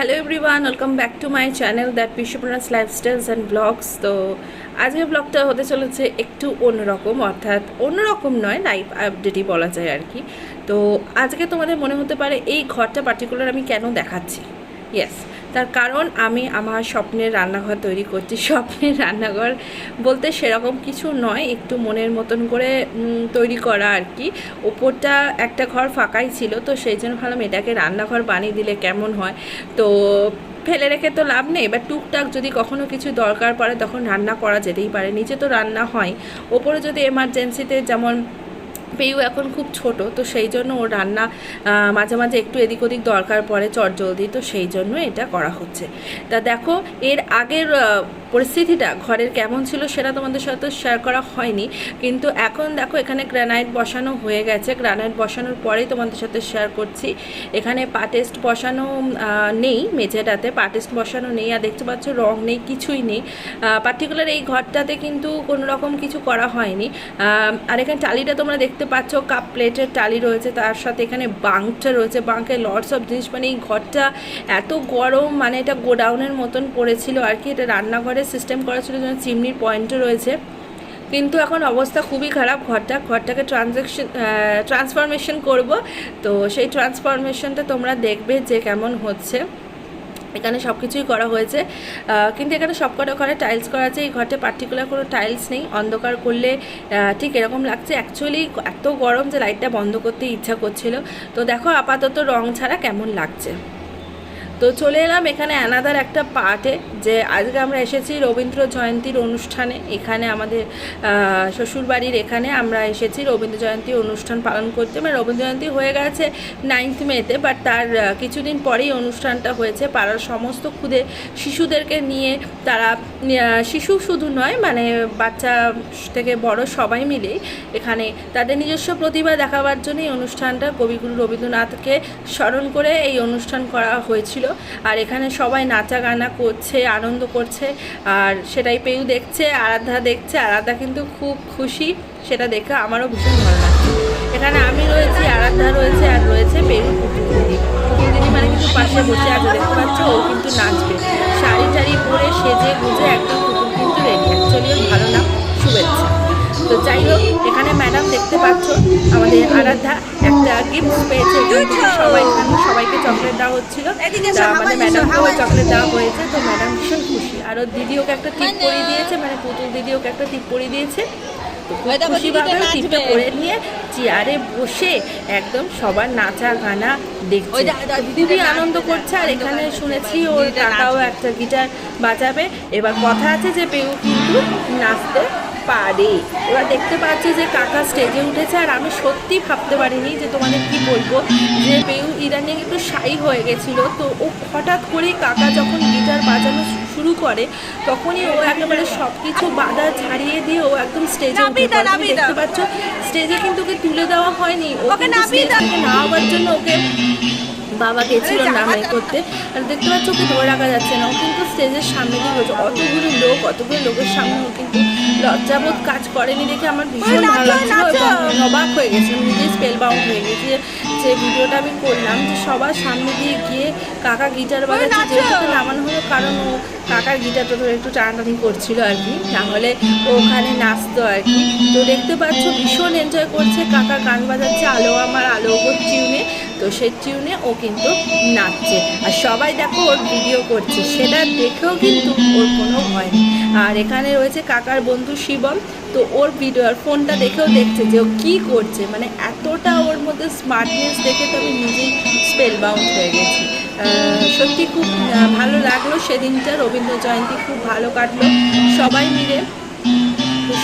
Hello everyone welcome back to my channel that বিশ্বপ্রনাস lifestyles and blogs তো আজকের ব্লগটা হতে চলেছে একটু অন্যরকম, অর্থাৎ অন্যরকম নয় লাইফ আপডেটই বলা যায় আর কি। তো আজকে তোমাদের মনে হতে পারে এই ঘরটা পার্টিকুলার আমি কেন দেখাচ্ছি? ইয়েস তার কারণ আমি আমার স্বপ্নের রান্নাঘর তৈরি করছি। স্বপ্নের রান্নাঘর বলতে সেরকম কিছু নয়, একটু মনের মতন করে তৈরি করা আর কি। ওপরটা একটা ঘর ফাঁকাই ছিল, তো সেই জন্য ভাবলাম এটাকে রান্নাঘর বানিয়ে দিলে কেমন হয়? তো ফেলে রেখে তো লাভ নেই, এবার টুকটাক যদি কখনো কিছু দরকার পড়ে তখন রান্না করা যেতেই পারে। নিচে তো রান্না হয়। ওপরে যদি এমার্জেন্সিতে যেমন পেউ এখন খুব ছোট, তো সেই জন্য ওর রান্না মাঝে মাঝে একটু এদিক ওদিক দরকার পড়ে চটজলদি তো সেই জন্য এটা করা হচ্ছে। তা দেখো, এর আগের পরিস্থিতিটা ঘরের কেমন ছিল সেটা তোমাদের সাথে শেয়ার করা হয়নি, কিন্তু এখন দেখো এখানে গ্রানাইট বসানো হয়ে গেছে। গ্রানাইট বসানোর পরেই তোমাদের সাথে শেয়ার করছি। এখানে পাটেস্ট বসানো নেই মেঝেটাতে পাটেস্ট বসানো নেই, আর দেখতে পাচ্ছ রং নেই, কিছুই নেই। পার্টিকুলার এই ঘরটাতে কিন্তু কোনো রকম কিছু করা হয়নি। আর এখানে টালিটা তোমরা দেখতে পাচ্ছ, কাপ প্লেটের টালি রয়েছে, তার সাথে এখানে বাঙ্কটা রয়েছে। বাঙ্কে লর্ডস অফ জিনিস মানে এই ঘরটা এত গরম মানে এটা গোডাউনের মতন পড়েছিল আর কি। এটা রান্নাঘরের সিস্টেম করা ছিল, যেন চিমনির পয়েন্টও রয়েছে। কিন্তু এখন অবস্থা খুবই খারাপ ঘরটা। ঘরটাকে ট্রানজ্যাকশন ট্রান্সফরমেশন করব। তো সেই ট্রান্সফরমেশনটা তোমরা দেখবে যে কেমন হচ্ছে। এখানে সব কিছুই করা হয়েছে। কিন্তু এখানে সবকটা ঘরে টাইলস করা আছে। এই ঘরটা পার্টিকুলার কোনো টাইলস নেই। অন্ধকার করলে ঠিক এরকম লাগছে। অ্যাকচুয়ালি এত গরম যে লাইটটা বন্ধ করতে ইচ্ছা করছিল। তো দেখো আপাতত রং ছাড়া কেমন লাগছে। তো চলে এলাম এখানে অ্যানাদার একটা পার্টে যে আজকে আমরা এসেছি রবীন্দ্র জয়ন্তীর অনুষ্ঠানে। এখানে আমাদের শ্বশুরবাড়ির এখানে আমরা এসেছি রবীন্দ্র জয়ন্তী অনুষ্ঠান পালন করতে। মানে রবীন্দ্র জয়ন্তী হয়ে গেছে নাইন্থ মেতে বাট তার কিছুদিন পরেই অনুষ্ঠানটা হয়েছে। পাড়ার সমস্ত খুদে শিশুদেরকে নিয়ে তারা শিশু শুধু নয় মানে বাচ্চা থেকে বড় সবাই মিলেই এখানে তাদের নিজস্ব প্রতিভা দেখাবার জন্য এই অনুষ্ঠানটা কবিগুরু রবীন্দ্রনাথকে স্মরণ করে এই অনুষ্ঠান করা হয়েছিল। আর এখানে সবাই নাচা গানা করছে আনন্দ করছে আর সেটাই পেউ দেখছে, আরাধ্যা দেখছে, আরাধ্যা কিন্তু খুব খুশি, সেটা দেখে আমারও ভীষণ ভালো লাগছে। এখানে আমি রয়েছি, আরাধ্যা রয়েছে আর রয়েছে পেউ পুতুল দিদি পুতুল দিদি মানে কিন্তু পাশে বসে আছে, দেখতে পাচ্ছ, ও কিন্তু নাচবে। শাড়ি টাড়ি পরে সেজে গুজে একদম পুতুল কিন্তু রেডি অ্যাকচুয়ালি ভালো নাম শুভেচ্ছা। তো যাই হোক, এখানে ম্যাডাম দেখতে পাচ্ছ আমাদের আরাধ্যা। একটা গিফট পেয়েছে। সবাই সবাইকে চকলেট দেওয়া হচ্ছিল। আমাদের ম্যাডামকেও চকলেট দেওয়া হয়েছে তো ম্যাডাম ভীষণ খুশি। আর ওর দিদি ওকে একটা টিপ পরিয়ে দিয়েছে মানে পুতুল দিদি ওকে একটা টিপ পরিয়ে দিয়েছে। খুশিভাবে টিপটা নাচবে। নিয়ে চেয়ারে বসে একদম সবার নাচা গানা দেখছে খুবই আনন্দ করছে আর এখানে শুনেছি ওর একটা গিটার বাজাবে। এবার কথা আছে যে পেউ কিন্তু নাচতে পারে এবার দেখতে পাচ্ছি যে কাকা স্টেজে উঠেছে আর আমি সত্যি ভাবতে পারিনি যে তোমাদের কি বলব যে পেউ ইদানিং একটু শাই হয়ে গেছিল। তো ও হঠাৎ করেই কাকা যখন গিটার বাজানো শুরু করে তখনই ও একেবারে সব কিছু বাধা ছাড়িয়ে দিয়ে ও একদম স্টেজে উঠে দেখতে পাচ্ছ স্টেজে কিন্তু ওকে তুলে দেওয়া হয়নি। ওকে স্টেজ নামাবার জন্য ওকে বাবা গেছিল নামাই করতে। আর দেখতে পাচ্ছ ওকে ধরে রাখা যাচ্ছে না। ও কিন্তু স্টেজের সামনে দিয়ে রয়েছে। অতগুলো লোক অতগুলো লোকের সামনে ও কিন্তু লজ্জাবোধ কাজ করেনি দেখে আমার ভীষণ ভালো লাগছিল এবং অবাক হয়ে গেছিলাম নিজেই স্পেল বাউন্ড হয়ে গেছি যে- ভিডিওটা আমি করলাম যে সবার সামনে দিয়ে গিয়ে কাকা গিটার বাজাচ্ছে যেহেতু নামানো হলো কারণ ও কাকার গিটারটা ধরে একটু টানাটানি করছিল আর কি। তাহলে ও ওখানে নাচতো আর কি। তো দেখতে পাচ্ছ ভীষণ এনজয় করছে কাকা গান বাজাচ্ছে আলো আমার আলো টিউনে তো সেই টিউনে ও কিন্তু নাচছে। আর সবাই দেখো ওর ভিডিও করছে। সেটা দেখেও কিন্তু ওর কোনো ভয় আর এখানে রয়েছে কাকার বন্ধু শিবম। তো ওর ভিডিও আর ফোনটা দেখেও দেখছে যে ও কী করছে। মানে এতটা ওর মধ্যে স্মার্টনেস দেখে তো আমি নিজেই স্পেল বাউন্ড হয়ে গেছি। সত্যি খুব ভালো লাগল সেদিনটা। রবীন্দ্র জয়ন্তী খুব ভালো কাটলো। সবাই মিলে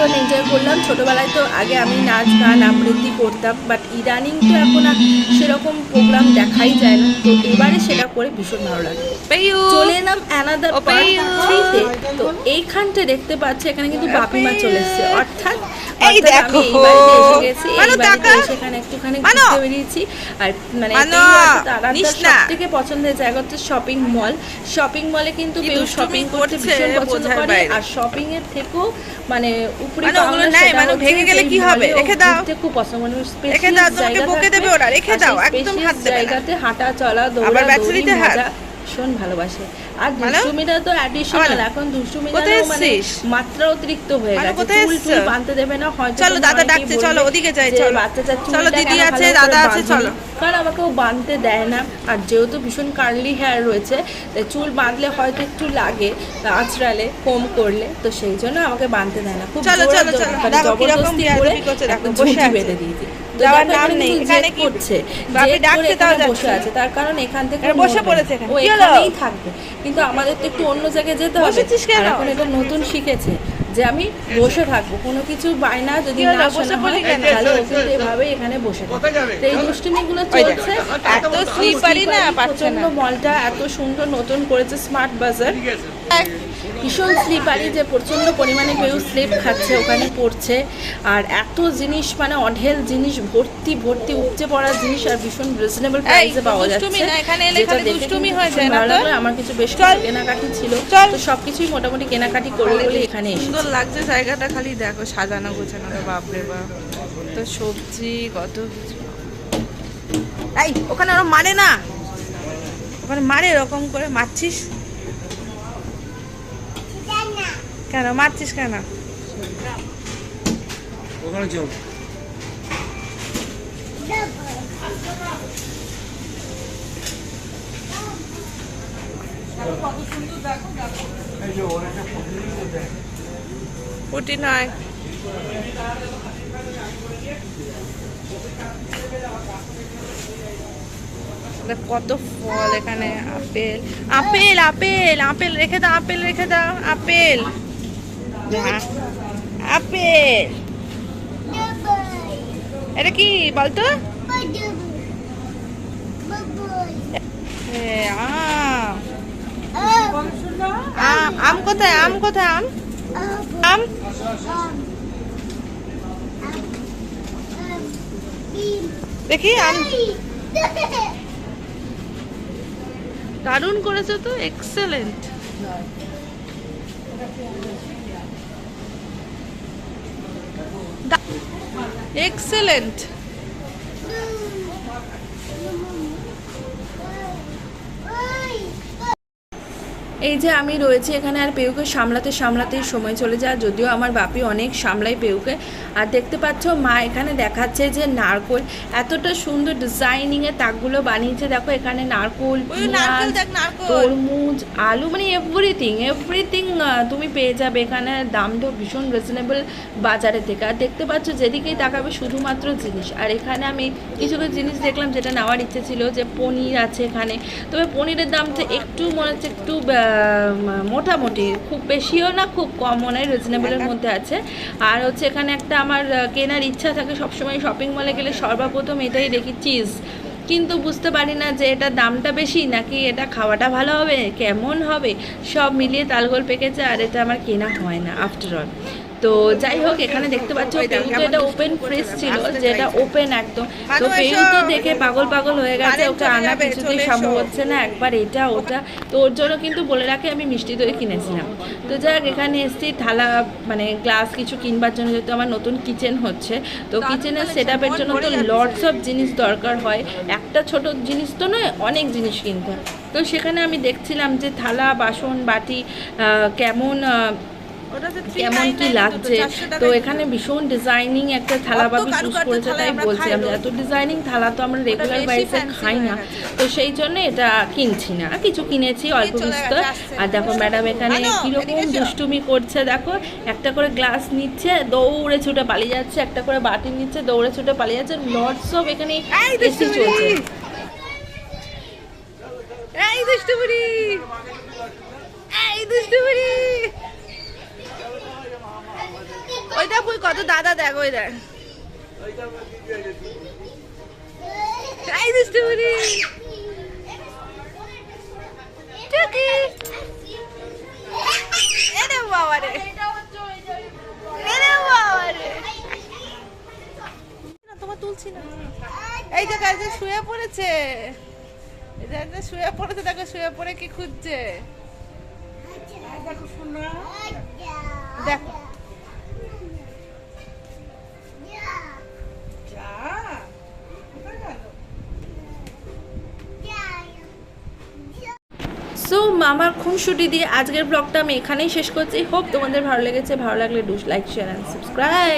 ভীষণ এনজয় করলাম। ছোটোবেলায় তো আগে আমি নাচ গান আবৃত্তি করতাম বাট ইদানিং তো এখন আর সেরকম প্রোগ্রাম দেখাই যায় না। তো এবারে সেটা করে ভীষণ ভালো লাগে। চলে এলাম অ্যানাদার ও পার্ট পেয়ু। থ্রিতে তো এইখানটা দেখতে পাচ্ছি এখানে কিন্তু বাপিমা চলে এসছে। অর্থাৎ এই দেখো। এখানে একটুখানি। ঘুরতে বেরিয়েছি। আর মানে সব থেকে পছন্দের জায়গা হচ্ছে শপিং মল শপিং মলে কিন্তু কেউ শপিং করতে ভীষণ পছন্দ করে। আর শপিং এর থেকেও মানে মানো, ওগুলো মানো, ভেঙে গেলে কি হবে? রেখে দাও। খুব পছন্দ মানে রেখে দাও, তোমাকে বকে দেবে ওরা, রেখে দাও, একদম হাত দেবে জায়গাতে হাঁটা চলা আবার দৌড়া ব্যাটারিতে হাত। ভীষণ ভালোবাসে আর মানে? দুষ্টুমিটা তো অ্যাডিশনাল? এখন দুষ্টুমিটা মানে মাত্রা অতিরিক্ত হয়ে মানে গেছে কোথায় চুল বাঁধতে দেবে না হয়তো চলো, দাদা ডাকছে, চলো, ওদিকে যাই, চলো। চলো, দিদি আছে, দাদা আছে, চলো। কারণ আমাকেও বাঁধতে দেয় না আর যেহেতু ভীষণ কার্লি হেয়ার রয়েছে চুল বাঁধলে হয়তো একটু লাগে আঁচড়ালে কম করলে তো সেই জন্য আমাকে বাঁধতে দেয় না খুব চলো, চলো, চলো। মানে জবরদস্তি করে বসে বেঁধে দিয়েছি যাওয়ার নাম নেই, এখানে কি- করছে বাপি ডাকছে, তাও বসে আছে তার কারণ এখান থেকে বসে পড়েছে এখানে। ও কি এখানেই থাকবে। কিন্তু আমাদের তো একটু অন্য জায়গায় যেতে হবে। বসেছিস কেন? এখন এটা নতুন শিখেছে যে আমি বসে থাকব। কোনো কিছু বায়না যদি না বসে শোনা হয় কেন? তাহলে ও কিন্তু এভাবে এখানে বসে থাকে তো এই দুষ্টুমিগুলো চলছে। এত স্লিপারি না পাচ্ছে না। প্রচণ্ড মলটা এত সুন্দর নতুন করেছে স্মার্ট বাজার ভীষণ স্লিপারি যে প্রচণ্ড পরিমাণে কেউ স্লিপ খাচ্ছে ওখানে পড়ছে। আর এত জিনিস মানে অঢেল জিনিস ভর্তি ভর্তি উপচে পড়া জিনিস আর ভীষণ রিজনেবল প্রাইসে পাওয়া যাচ্ছে। যেটা দেখে ভালো লাগল আমার কিছু বেশ কেনাকাটি ছিল তো সব কিছুই মোটামুটি কেনাকাটি করে বলে এখানে সুন্দর লাগছে জায়গাটা খালি দেখো সাজানো গোছানো তো বাপরে বাপ। তো সবজি কত কিছু। এই ওখানে ওরা মারে না? ওখানে মারে এরকম করে মারছিস? কেন? মারছিস কেন? ওখানে চল। পুটি নয়। দেখ কত ফল এখানে আপেল। আপেল আপেল আপেল রেখে দাও আপেল রেখে দাও আপেল। আপেল। এটা কি, বলতো? আম। কোথায় আম কোথায়, আম? আম? দেখি, আম। দারুণ করেছ তো এক্সেলেন্ট এক্সেলেন্ট এই যে আমি রয়েছি এখানে আর পেউকে সামলাতে সামলাতেই সময় চলে যায় যদিও আমার বাপি অনেক সামলাই পেউকে। আর দেখতে পাচ্ছ মা এখানে দেখাচ্ছে যে নারকোল এতটা সুন্দর ডিজাইনিংয়ে তাকগুলো বানিয়েছে। দেখো এখানে নারকোল তরমুজ আলু মানে এভরিথিং এভরিথিং তুমি পেয়ে যাবে এখানে। দামটা ভীষণ রিজনেবল বাজারে থেকে। আর দেখতে পাচ্ছ যেদিকেই তাকাবে শুধুমাত্র জিনিস। আর এখানে আমি কিছু কিছু জিনিস দেখলাম যেটা নেওয়ার ইচ্ছে ছিল যে পনির আছে এখানে। তবে পনিরের দামটা একটু মনে হচ্ছে একটু মোটামুটি খুব বেশিও না খুব কম মনে হয় রিজনেবলের মধ্যে আছে। আর হচ্ছে এখানে একটা আমার কেনার ইচ্ছা থাকে সবসময় শপিং মলে গেলে সর্বপ্রথম এটাই দেখি চিজ কিন্তু বুঝতে পারি না যে এটা দামটা বেশি নাকি এটা খাওয়াটা ভালো হবে কেমন হবে সব মিলিয়ে তালগোল পেকেছে আর এটা আমার কেনা হয় না আফটার অল তো যাই হোক এখানে দেখতে পাচ্ছ কেমন এটা ওপেন ফ্রিজ ছিল যেটা ওপেন একদম। তো মানু তো দেখে পাগল পাগল হয়ে গেছে ওকে আনা কিছুতেই সম্ভব হচ্ছে না একবার এটা ওটা। তো ওর জন্য কিন্তু বলে রাখে আমি মিষ্টি দই কিনেছিলাম। তো যাক এখানে এসেছি থালা মানে গ্লাস কিছু কিনবার জন্য যেহেতু আমার নতুন কিচেন হচ্ছে। তো কিচেনের সেট আপের জন্য তো। লটস অফ জিনিস দরকার হয়। একটা ছোট জিনিস তো নয় অনেক জিনিস কিনতে হয়। তো সেখানে আমি দেখছিলাম যে থালা বাসন বাটি কেমন কেমন কি লাগছে? তো এখানে ভীষণ ডিজাইনিং একটা থালা চুজ করেছে তাই আমি এত ডিজাইনিং থালা তো আমরা রেগুলার বাইসে খাই না। তো সেই জন্য এটা কিনছি না। কিছু কিনেছি অল্প বিস্তর। আর দেখো ম্যাডাম এখানে কীরকম দুষ্টুমি করছে দেখো। একটা করে গ্লাস নিচ্ছে দৌড়ে ছুটে পালিয়ে যাচ্ছে। একটা করে বাটি নিচ্ছে দৌড়ে ছুটে পালিয়ে যাচ্ছে। লটস অফ এখানে এসি চলছে। এই এই ওই দেখ ওই কত? দাদা দেখ ওই দেখ। এই দুষ্টুবুড়ি টুকি এরে বাবা রে। এরে বাবা রে। না তোমার তুলছি না। এই যে কাজে শুয়ে পড়েছে। এই যে শুয়ে পড়েছে দেখো শুয়ে পড়ে কি খুঁজছে। দেখো। আমার খুনসুটি দিয়ে আজকের ব্লগটা আমি এখানেই শেষ করছি। হোপ তোমাদের ভালো লেগেছে। ভালো লাগলে ডুস লাইক শেয়ার অ্যান্ড সাবস্ক্রাইব